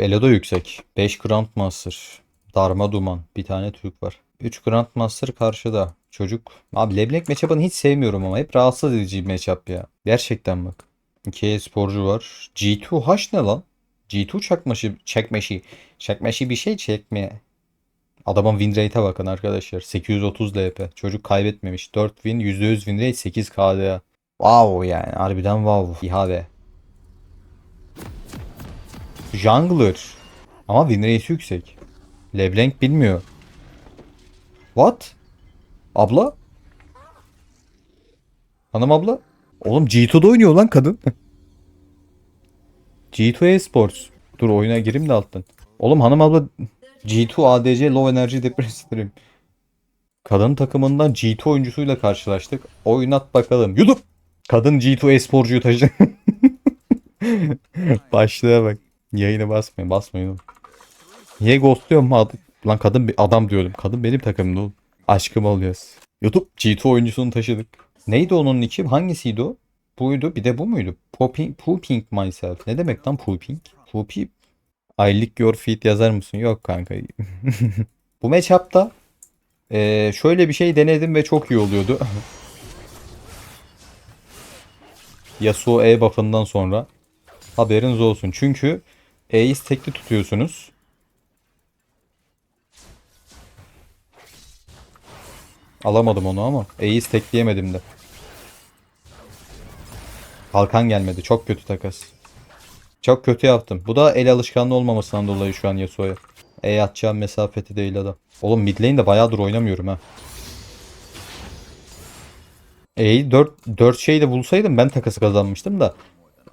Elo da yüksek. 5 Grandmaster. Darma duman. Bir tane Türk var. 3 Grandmaster karşıda. Çocuk. Abi Leblanc matchup'ını hiç sevmiyorum ama hep rahatsız edici bir matchup ya. Gerçekten bak. 2 sporcu var. G2H ne lan? G2 çakmaşı, çekmeşi. Çekmeşi bir şey çekmeye. Adamın win rate'e bakın arkadaşlar. 830 LP. Çocuk kaybetmemiş. 4 win, %100 win rate, 8 KDA. Wow yani. Harbiden wow. İHA Jungler. Ama win rate'i yüksek. Leblanc bilmiyor. What? Abla? Hanım abla? Oğlum G2'da oynuyor lan kadın. G2 Esports. Dur oyuna gireyim de alttan. Oğlum hanım abla G2 ADC Low Energy Depressiv'im. Kadın takımından G2 oyuncusuyla karşılaştık. Oynat bakalım. YouTube. Kadın G2 esporcuyu taşı. Başlığa bak. Yayını basmayın. Basmayın oğlum. Niye ghostluyorum mu? Lan kadın bir adam diyordum. Kadın benim takımımda oğlum. Aşkım oluyoruz. YouTube G2 oyuncusunu taşıdık. Neydi onun iki? Hangisiydi o? Buydu. Bir de bu muydu? Pooping, pooping myself. Ne demek lan pooping? Poopy. Lick your feet yazar mısın? Yok kanka. bu matchup'ta eee, şöyle bir şey denedim ve çok iyi oluyordu. Yasuo E buff'ından sonra haberiniz olsun. Çünkü E'yi tekli tutuyorsunuz. Alamadım onu ama E'yi tekleyemedim de. Kalkan gelmedi. Çok kötü takas. Çok kötü yaptım. Bu da el alışkanlığı olmamasından dolayı şu an Yasuo'ya. E atacağım mesafeti değil adam. Oğlum mid lane'de bayağıdır oynamıyorum ha. E'yi 4, 4 şeyde bulsaydım ben takası kazanmıştım da.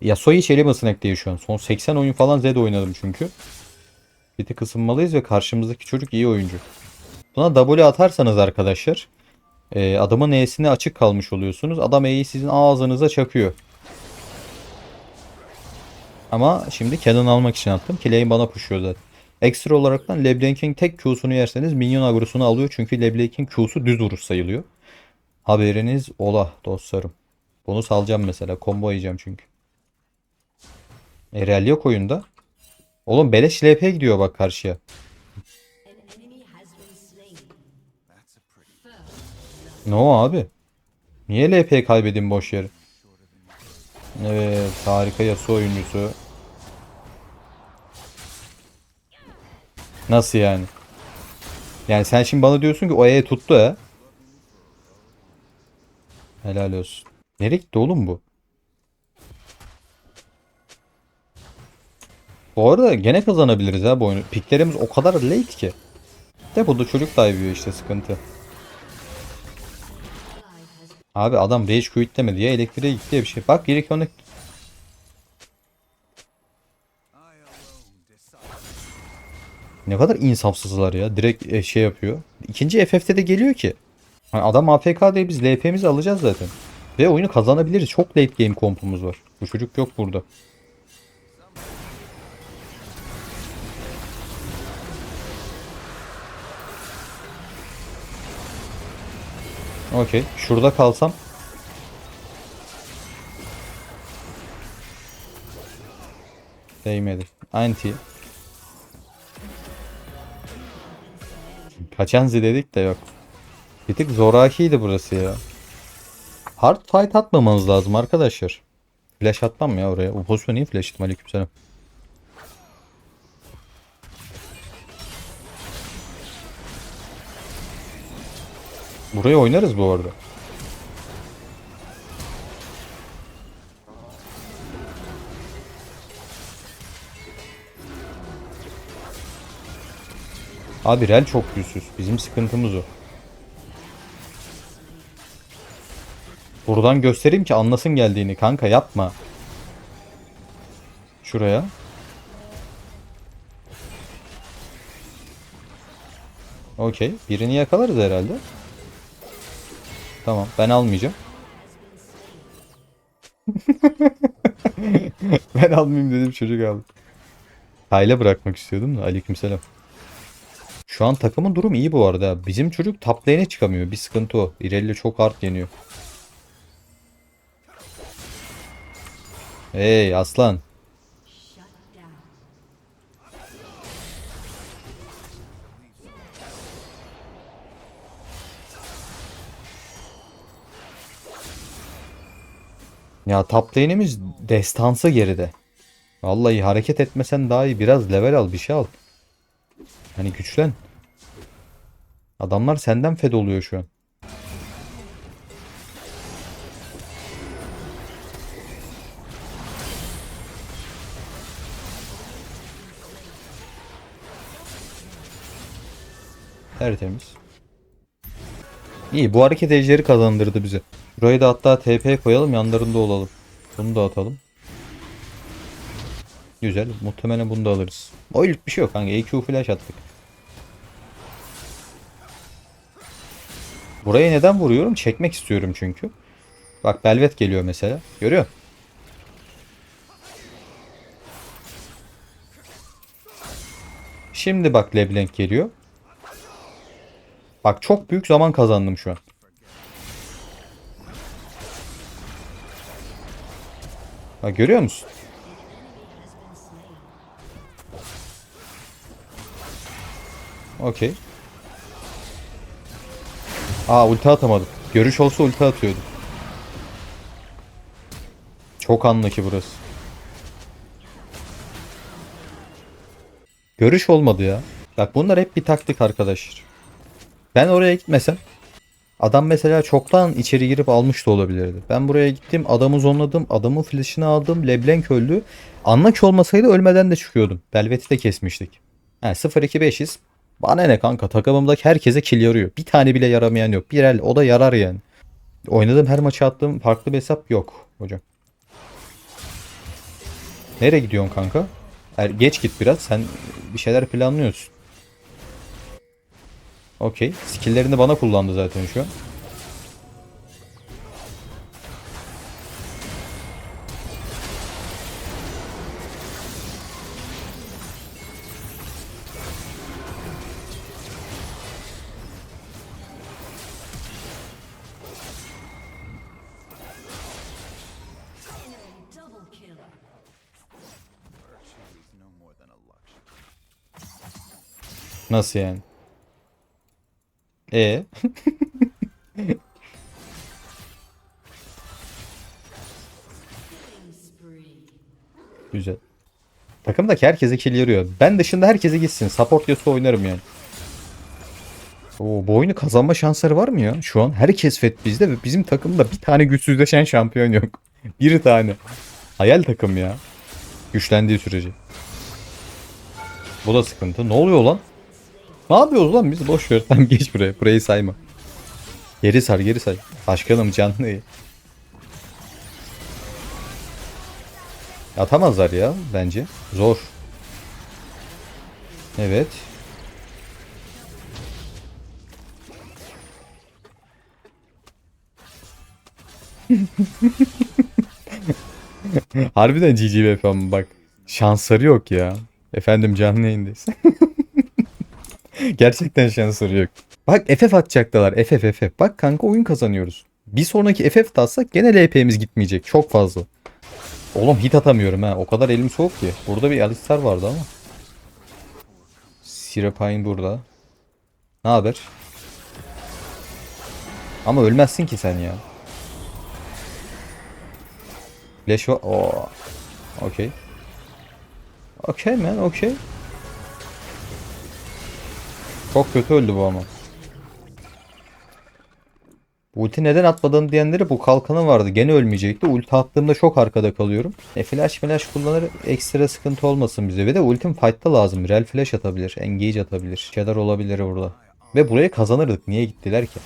Yasuo hiç elemasın ekleyi şu an. Son 80 oyun falan Zed oynadım çünkü. Bir tık ısınmalıyız ve karşımızdaki çocuk iyi oyuncu. Buna W atarsanız arkadaşlar e, adamın E'sine açık kalmış oluyorsunuz. Adam E'yi sizin ağzınıza çakıyor. Ama şimdi Canon almak için attım. Kiley'in bana pushuyor zaten. Ekstra olaraktan Leblanc'in tek Q'sunu yerseniz minyon agrosunu alıyor. Çünkü Leblanc'in Q'su düz vuruş sayılıyor. Haberiniz ola dostlarım. Bunu salacağım mesela. Combo yiyeceğim çünkü. Erel yok oyunda. Oğlum beleş LP gidiyor bak karşıya. Ne o abi? Niye LP kaybedin boş yere? Evet harika Yasuo oyuncusu. Nasıl yani? Yani sen şimdi bana diyorsun ki o E tuttu ha. Helal olsun. Nereye gitti oğlum bu? Bu arada gene kazanabiliriz ha bu oyunu. Piklerimiz o kadar late ki. De bu da çocuk dive'ıyor işte sıkıntı. Abi adam rage quit demedi ya elektriğe gitti ya bir şey. Bak geri connect. Ne kadar insafsızlar ya. Direkt e, şey yapıyor. İkinci FF'de de geliyor ki. Hani adam AFK diye biz LP'mizi alacağız zaten. Ve oyunu kazanabiliriz. Çok late game kompumuz var. Bu çocuk yok burada. Okey. Şurada kalsam. Değmedi. Anti. Kaçanzi dedik de yok. Bir tık zorakiydi burası ya. Hard fight atmamanız lazım arkadaşlar. Flash atmam ya oraya. O pozisyon niye flash ettim aleykümselam. Burayı oynarız bu arada. Abi Rel çok yüzsüz. Bizim sıkıntımız o. Buradan göstereyim ki anlasın geldiğini. Kanka yapma. Şuraya. Okey. Birini yakalarız herhalde. Tamam. Ben almayacağım. ben almayayım dedim çocuk aldı. Kayla bırakmak istiyordum da. Aleykümselam. Şu an takımın durumu iyi bu arada. Bizim çocuk top lane'e çıkamıyor. Bir sıkıntı o. Irelia çok hard yeniyor. Hey aslan. Ya top lane'imiz destansı geride. Vallahi hareket etmesen daha iyi. Biraz level al bir şey al. Hani güçlen. Adamlar senden fed oluyor şu an. Tertemiz. İyi bu hareket ejderi kazandırdı bize. Burayı da hatta TP koyalım yanlarında olalım. Bunu da atalım. Güzel. Muhtemelen bunu da alırız. Oyluk bir şey yok kanka. EQ flash attık. Buraya neden vuruyorum? Çekmek istiyorum çünkü. Bak Belvet geliyor mesela. Görüyor? Şimdi bak Leblanc geliyor. Bak çok büyük zaman kazandım şu an. Bak görüyor musun? Okey. Aa ulti atamadım. Görüş olsa ulti atıyordum. Çok anlı ki burası. Görüş olmadı ya. Bak bunlar hep bir taktik arkadaşlar. Ben oraya gitmesem adam mesela çoktan içeri girip almış da olabilirdi. Ben buraya gittim adamı zonladım adamın flash'ını aldım Leblanc öldü. Anlaç olmasaydı ölmeden de çıkıyordum. Belvet'i de kesmiştik. He 0-2-5'iz. Bana ne kanka takımımdaki herkese kill yarıyor. Bir tane bile yaramayan yok. Bir el o da yarar yani. Oynadığım her maça attığım farklı bir hesap yok hocam. Nereye gidiyorsun kanka? Er, geç git biraz. Sen bir şeyler planlıyorsun. Okey. Skill'lerini bana kullandı zaten şu an. Nasıl yani? E güzel. Takımdaki herkese kill yarıyor. Ben dışında herkese gitsin. Support Yasuo oynarım yani. Oo, bu oyunu kazanma şansları var mı ya? Şu an herkes fet bizde ve bizim takımda bir tane güçsüzleşen şampiyon yok. bir tane. Hayal takım ya. Güçlendiği sürece. Bu da sıkıntı. Ne oluyor lan? Ne yapıyoruz lan biz? Boş ver. Tamam geç buraya. Burayı sayma. Geri sar geri say. Başkanım canlı. Atamazlar ya bence. Zor. Evet. Harbiden GG ama bak. Şansları yok ya. Efendim canlı yayındayız. Gerçekten şansları yok. Bak FF atacaktılar. FF FF. Bak kanka oyun kazanıyoruz. Bir sonraki FF de atsak gene LP'miz gitmeyecek. Çok fazla. Oğlum hit atamıyorum ha. O kadar elim soğuk ki. Burada bir Alistar vardı ama. Sirapine burada. Ne haber? Ama ölmezsin ki sen ya. Flash var. Oo. Okey. Okey man, okey. Çok kötü öldü bu ama. Ulti neden atmadın diyenleri bu kalkanı vardı. Gene ölmeyecekti. Ulti attığımda çok arkada kalıyorum. E flash flash kullanır ekstra sıkıntı olmasın bize. Ve de ultim fight'ta lazım. Real flash atabilir. Engage atabilir. Şeyler olabilir burada. Ve burayı kazanırdık. Niye gittiler ki?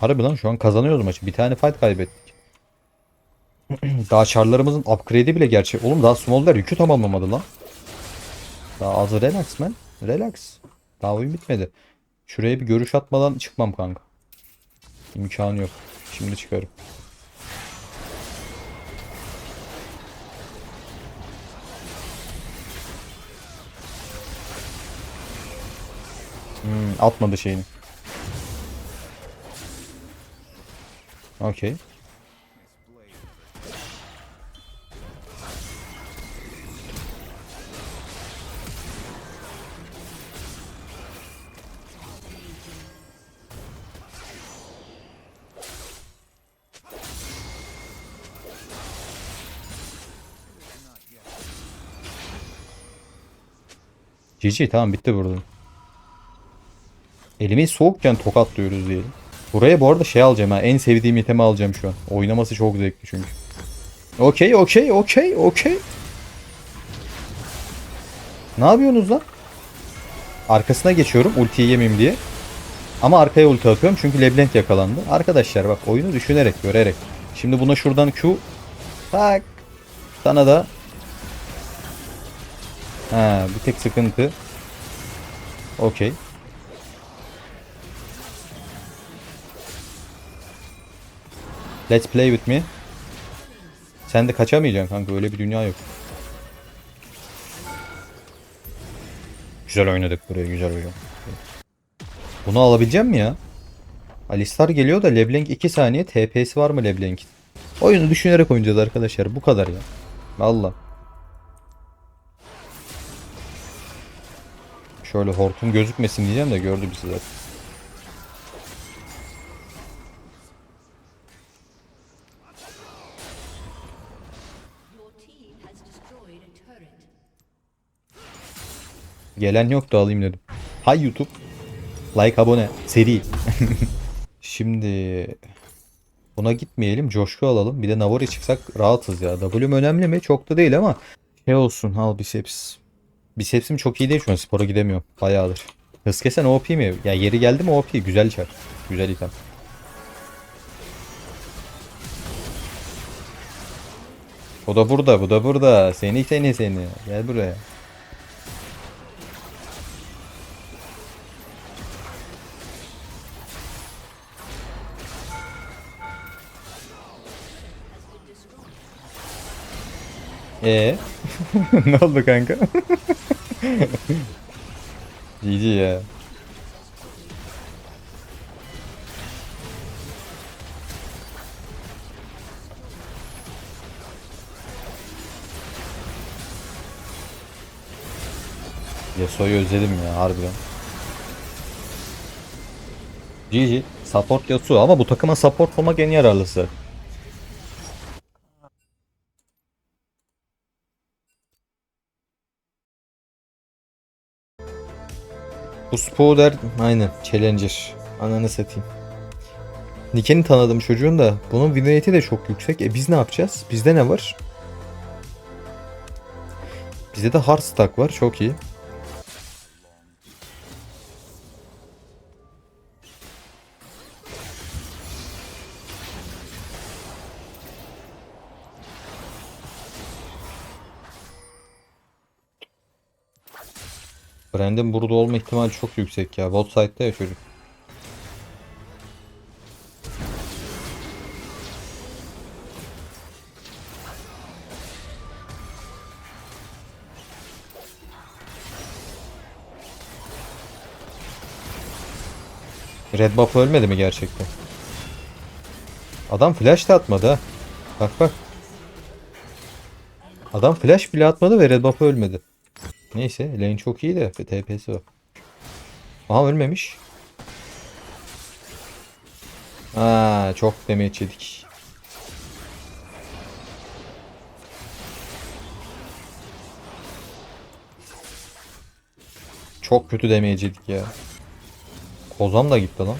Harbi lan şu an kazanıyoruz maçı. Bir tane fight kaybettik. daha çarlarımızın upgrade'i bile gerçek. Oğlum daha Smolder yükü tamamlamadı lan. Daha az relax man. Relax. Daha oyun bitmedi. Şuraya bir görüş atmadan çıkmam kanka. İmkanı yok. Şimdi çıkarım. Hmm, atmadı şeyini. Okey. GG tamam bitti burada. Elimiz soğukken tokatlıyoruz diyelim. Buraya bu arada şey alacağım ha. En sevdiğim itemi alacağım şu an. Oynaması çok zevkli çünkü. Okey okey okey okey. Ne yapıyorsunuz lan? Arkasına geçiyorum ultiyi yemeyeyim diye. Ama arkaya ulti atıyorum çünkü Leblanc yakalandı. Arkadaşlar bak oyunu düşünerek, görerek. Şimdi buna şuradan Q. Tak. Sana da. Ha, bir tek sıkıntı. Okey. Let's play with me. Sen de kaçamayacaksın kanka öyle bir dünya yok. Güzel oynadık buraya güzel oyun. Bunu alabileceğim mi ya? Alistar geliyor da Leblanc 2 saniye TP'si var mı Leblanc'in? Oyunu düşünerek oynayacağız arkadaşlar bu kadar ya. Valla. Şöyle hortum gözükmesin diyeceğim de gördü bizi zaten. Gelen yok da alayım dedim. Hay YouTube. Like abone. Seri. Şimdi buna gitmeyelim. Coşku alalım. Bir de Navori çıksak rahatız ya. W'm önemli mi? Çok da değil ama şey olsun. Al biceps. Bicepsim çok iyi değil şu an. Spora gidemiyorum. Bayağıdır. Hız kesen OP mi? Ya yeri geldi mi OP? Güzel çar. Güzel item. O da burada, bu da burada. Seni seni seni. Gel buraya. Ee? ne oldu kanka? GG ya. Yasuo'yu özledim ya harbiden. GG. Support Yasuo ama bu takıma support olmak en yararlısı. Bu Spoder aynen Challenger. Ananı satayım. Nick'ini tanıdım çocuğun da. Bunun win rate'i de çok yüksek. E biz ne yapacağız? Bizde ne var? Bizde de hard stack var. Çok iyi. Brandon burada olma ihtimali çok yüksek ya. Bot side'da ya çocuk. Red buff ölmedi mi gerçekten? Adam flash da atmadı ha. Bak bak. Adam flash bile atmadı ve red buff ölmedi. Neyse lane çok iyi de TP'si var. Aha ölmemiş. Aa çok damage yedik. Çok kötü damage yedik ya. Kozam da gitti lan.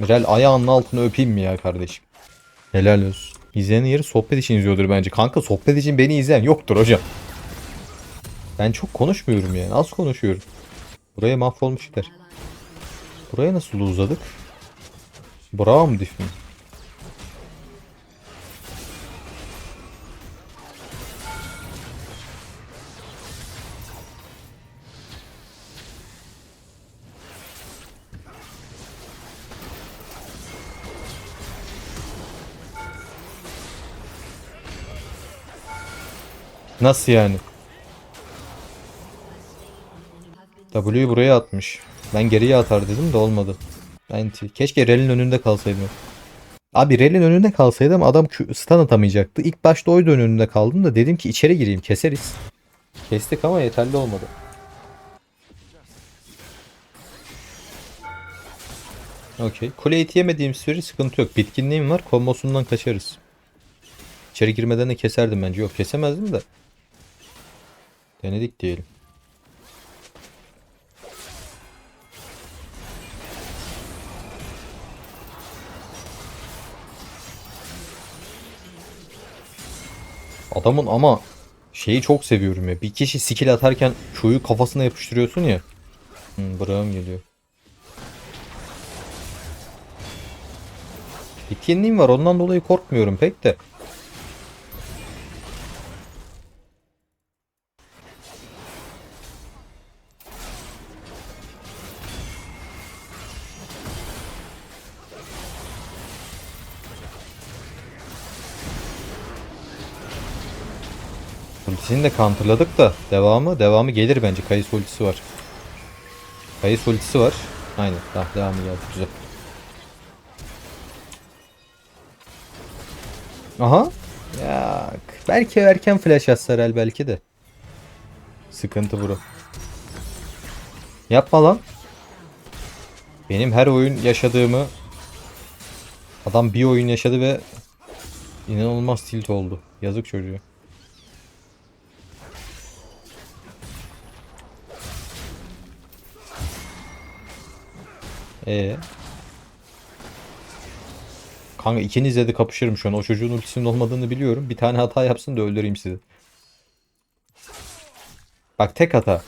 Mirel ayağının altını öpeyim mi ya kardeşim? Helal olsun. İzleyen yeri sohbet için izliyordur bence. Kanka sohbet için beni izleyen yoktur hocam. Ben çok konuşmuyorum yani. Az konuşuyorum. Buraya mahvolmuşlar. Buraya nasıl uzadık? Bravo mu dif? Nasıl yani? W'yu buraya atmış. Ben geriye atar dedim de olmadı. Anti. Keşke Rel'in önünde kalsaydım. Abi Rel'in önünde kalsaydım adam stun atamayacaktı. İlk başta oydu önünde kaldım da dedim ki içeri gireyim keseriz. Kestik ama yeterli olmadı. Okey. Kule iti yemediğim sürece sıkıntı yok. Bitkinliğim var. Kombosundan kaçarız. İçeri girmeden de keserdim bence. Yok kesemezdim de. Denedik diyelim. Adamın ama şeyi çok seviyorum ya. Bir kişi skill atarken Q'yu kafasına yapıştırıyorsun ya. Hmm, Braum geliyor. Bitkinliğim var ondan dolayı korkmuyorum pek de. Ultisini de counterladık da devamı devamı gelir bence. Kayıs ultisi var. Kayıs ultisi var. Aynen. Tamam devamı geldi. Güzel. Aha. Ya belki erken flash atsa Rel belki de. Sıkıntı bro. Yapma lan. Benim her oyun yaşadığımı adam bir oyun yaşadı ve inanılmaz tilt oldu. Yazık çocuğu. Ee. Kanka ikinizle de kapışırım şu an. O çocuğun ultisinin olmadığını biliyorum. Bir tane hata yapsın da öldüreyim sizi. Bak tek hata.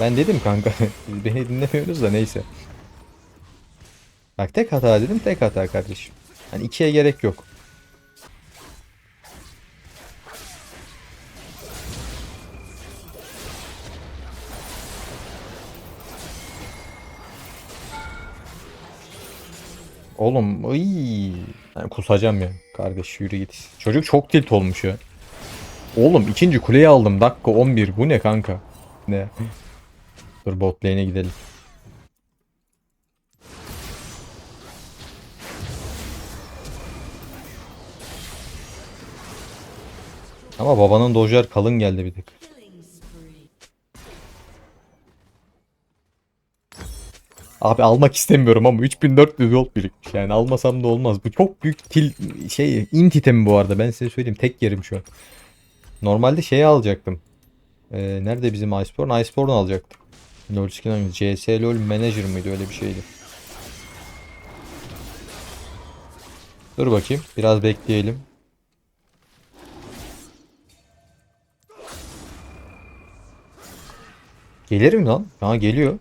Ben dedim kanka. Beni dinlemiyorsunuz da neyse. Bak tek hata dedim tek hata kardeşim. Hani ikiye gerek yok. Oğlum ıy. Ben kusacağım ya. Kardeş yürü git. Çocuk çok tilt olmuş ya. Oğlum ikinci kuleyi aldım. Dakika 11. Bu ne kanka? Ne? Dur bot lane'e gidelim. Ama babanın dojar kalın geldi bir tık. Abi almak istemiyorum ama 3400 gold birikmiş. Yani almasam da olmaz. Bu çok büyük til şey int itemi bu arada. Ben size söyleyeyim tek yerim şu an. Normalde şeyi alacaktım. Ee, nerede bizim Iceborne? Iceborne alacaktım. LoL skin hangi? CS LoL Manager mıydı öyle bir şeydi. Dur bakayım. Biraz bekleyelim. Gelir mi lan? Ha geliyor.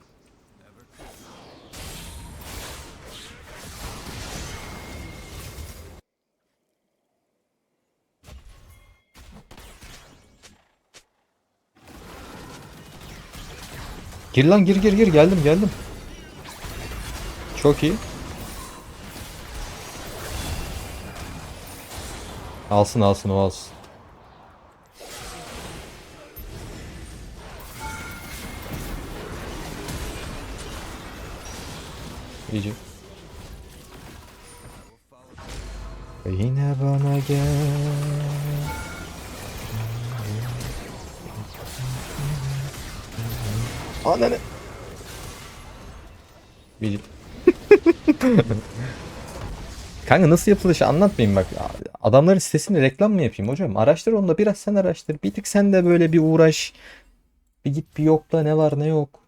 Gir lan gir gir gir geldim geldim. Çok iyi. Alsın alsın o alsın. İyice. Yine bana gel. Ananı. Bir... Kanka nasıl yapılışı anlatmayayım bak. Adamların sitesini reklam mı yapayım hocam? Araştır onu da biraz sen araştır. Bir tık sen de böyle bir uğraş. Bir git bir yokla ne var ne yok.